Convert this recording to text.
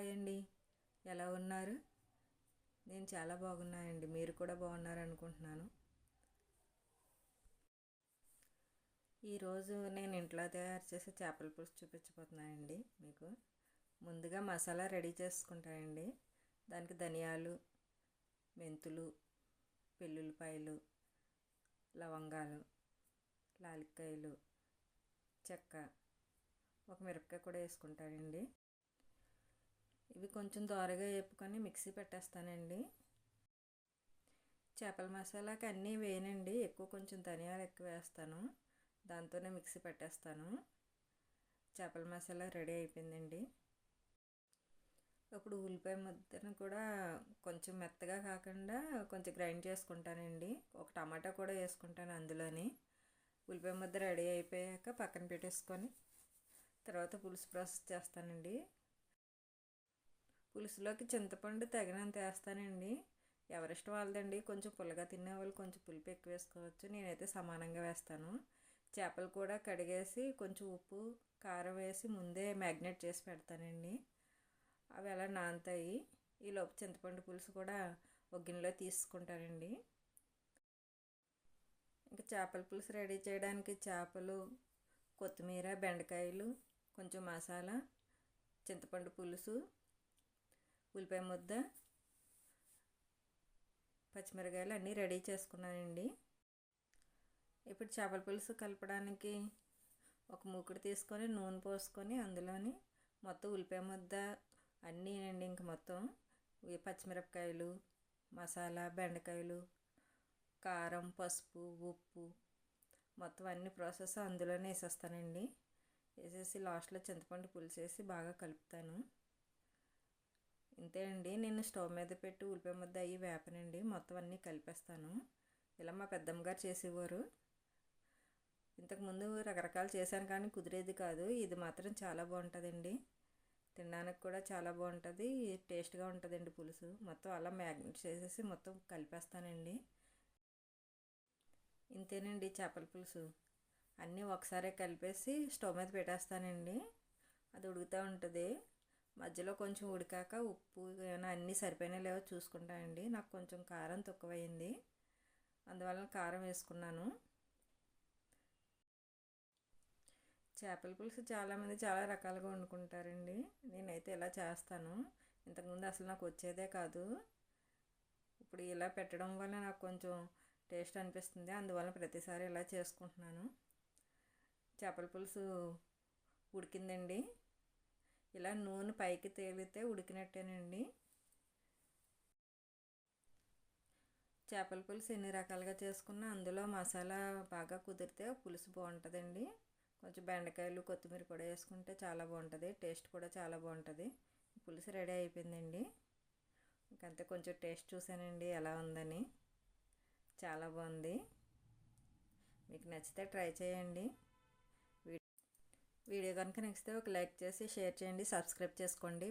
Hi అండి ఎలా ఉన్నారు? నేను చాలా బాగున్నానండి. మీరు కూడా బాగున్నారు అనుకుంటున్నాను ఈరోజు నేను ఇంట్లో తయారు చేసే చేపల పులుసు చూపించబోతున్నానండి మీకు. ముందుగా మసాలా రెడీ చేసుకుంటానండి. దానికి ధనియాలు మెంతులు వెల్లుల్లిపాయలు లవంగాలు లాలిక్కాయలు చెక్క ఒక మిరపకాయ కూడా వేసుకుంటానండి. ఇవి కొంచెం దోరగా వేపుకొని మిక్సీ పెట్టేస్తానండి. చేపల మసాలాకి అన్నీ వేయనండి. ఎక్కువ కొంచెం ధనియాలు ఎక్కువ వేస్తాను. దాంతోనే మిక్సీ పెట్టేస్తాను. చేపల మసాలా రెడీ అయిపోయిందండి. ఇప్పుడు ఉల్లిపాయ ముద్దను కూడా కొంచెం మెత్తగా కాకుండా కొంచెం గ్రైండ్ చేసుకుంటానండి. ఒక టమాటా కూడా వేసుకుంటాను అందులోని. ఉల్లిపాయ ముద్ద రెడీ అయిపోయాక పక్కన పెట్టేసుకొని తర్వాత పులుసు ప్రాసెస్ చేస్తానండి. పులుసులోకి చింతపండు తగినంత వేస్తానండి. ఎవరిష్టం వాళ్ళదండి కొంచెం పుల్లగా తినే వాళ్ళు కొంచెం పులుపు ఎక్కువ వేసుకోవచ్చు. నేనైతే సమానంగా వేస్తాను. చేపలు కూడా కడిగేసి కొంచెం ఉప్పు కారం వేసి ముందే మ్యాగ్నేట్ చేసి పెడతానండి. అవి అలా నానుతాయి. ఈలోపు చింతపండు పులుసు కూడా ఒక గిన్నెలో తీసుకుంటానండి. ఇంకా చేపల పులుసు రెడీ చేయడానికి చేపలు కొత్తిమీర బెండకాయలు కొంచెం మసాలా చింతపండు పులుసు ఉల్లిపాయ ముద్ద పచ్చిమిరకాయలు అన్నీ రెడీ చేసుకున్నానండి. ఇప్పుడు చేపల పులుసు కలపడానికి ఒక మూకుడు తీసుకొని నూనె పోసుకొని అందులోని మొత్తం ఉల్లిపాయ ముద్ద అన్నీ అండి ఇంక మొత్తం. పచ్చిమిరపకాయలు మసాలా బెండకాయలు కారం పసుపు ఉప్పు మొత్తం అన్ని ప్రాసెస్ అందులోనే వేసేస్తానండి. వేసేసి లాస్ట్లో చింతపండు పులిసేసి బాగా కలుపుతాను. ఇంతే అండి. నేను స్టవ్ మీద పెట్టి ఉల్లిపాయ ముద్ద అయ్యి వేపనండి. మొత్తం అన్నీ కలిపేస్తాను. ఇలా మా పెద్దమ్మ గారు చేసేవారు. ఇంతకుముందు రకరకాలు చేశాను కానీ కుదిరేది కాదు. ఇది మాత్రం చాలా బాగుంటుందండి. తినడానికి కూడా చాలా బాగుంటుంది. టేస్ట్గా ఉంటుందండి పులుసు. మొత్తం అలా మ్యాగ్నెట్ చేసేసి మొత్తం కలిపేస్తానండి. ఇంతేనండి చేపల పులుసు. అన్నీ ఒకసారి కలిపేసి స్టవ్ మీద పెట్టేస్తానండి. అది ఉడుకుతూ ఉంటుంది. మధ్యలో కొంచెం ఉడికాక ఉప్పు ఏమైనా అన్నీ సరిపోయినా లేవో చూసుకుంటానండి నాకు కొంచెం కారం తక్కువైంది. అందువల్ల కారం వేసుకున్నాను. చేపల పులుసు చాలామంది చాలా రకాలుగా వండుకుంటారండి. నేనైతే ఇలా చేస్తాను. ఇంతకుముందు అసలు నాకు వచ్చేదే కాదు. ఇప్పుడు ఇలా పెట్టడం వల్ల నాకు కొంచెం టేస్ట్ అనిపిస్తుంది. అందువల్ల ప్రతిసారి ఇలా చేసుకుంటున్నాను. చేపల పులుసు ఉడికిందండి. ఇలా నూనె పైకి తేలితే ఉడికినట్టేనండి. చేపల పులుసు ఎన్ని రకాలుగా చేసుకున్నా అందులో మసాలా బాగా కుదిరితే పులుసు బాగుంటుందండి. కొంచెం బెండకాయలు కొత్తిమీర కూడా వేసుకుంటే చాలా బాగుంటుంది. టేస్ట్ కూడా చాలా బాగుంటుంది. పులుసు రెడీ అయిపోయిందండి. ఇంకంతే కొంచెం టేస్ట్ చూసానండి ఎలా ఉందని. చాలా బాగుంది. మీకు నచ్చితే ట్రై చేయండి. వీడియో కనుక నచ్చితే ఒక లైక్ చేసి షేర్ చేయండి సబ్స్క్రైబ్ చేసుకోండి.